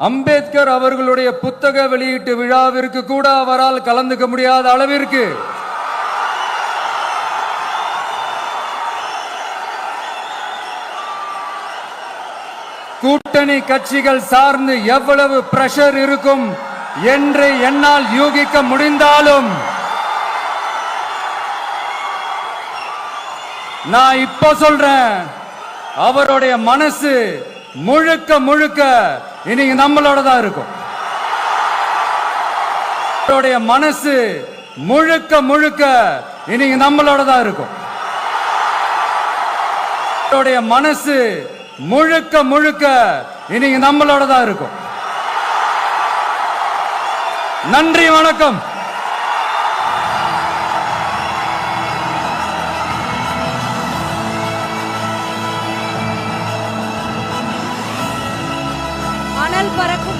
அம்பேத்கர் அவர்களுடைய புத்தக வெளியீட்டு விழாவிற்கு கூட அவரால் கலந்துக்க முடியாத அளவிற்கு கூட்டணி கட்சிகள் சார்ந்து எவ்வளவு பிரஷர் இருக்கும் என்று என்னால் யூகிக்க முடிந்தாலும் நான் இப்ப சொல்றேன் அவருடைய மனசு முழுக்க முழுக்க இன்னைக்கு நம்மளோட தான் இருக்கும். மனசு முழுக்க முழுக்க இன்னைக்கு நம்மளோட தான் இருக்கும். மனசு முழுக்க முழுக்க இன்னைக்கு நம்மளோட தான் இருக்கும். நன்றி வணக்கம். ఛానల్ వరకు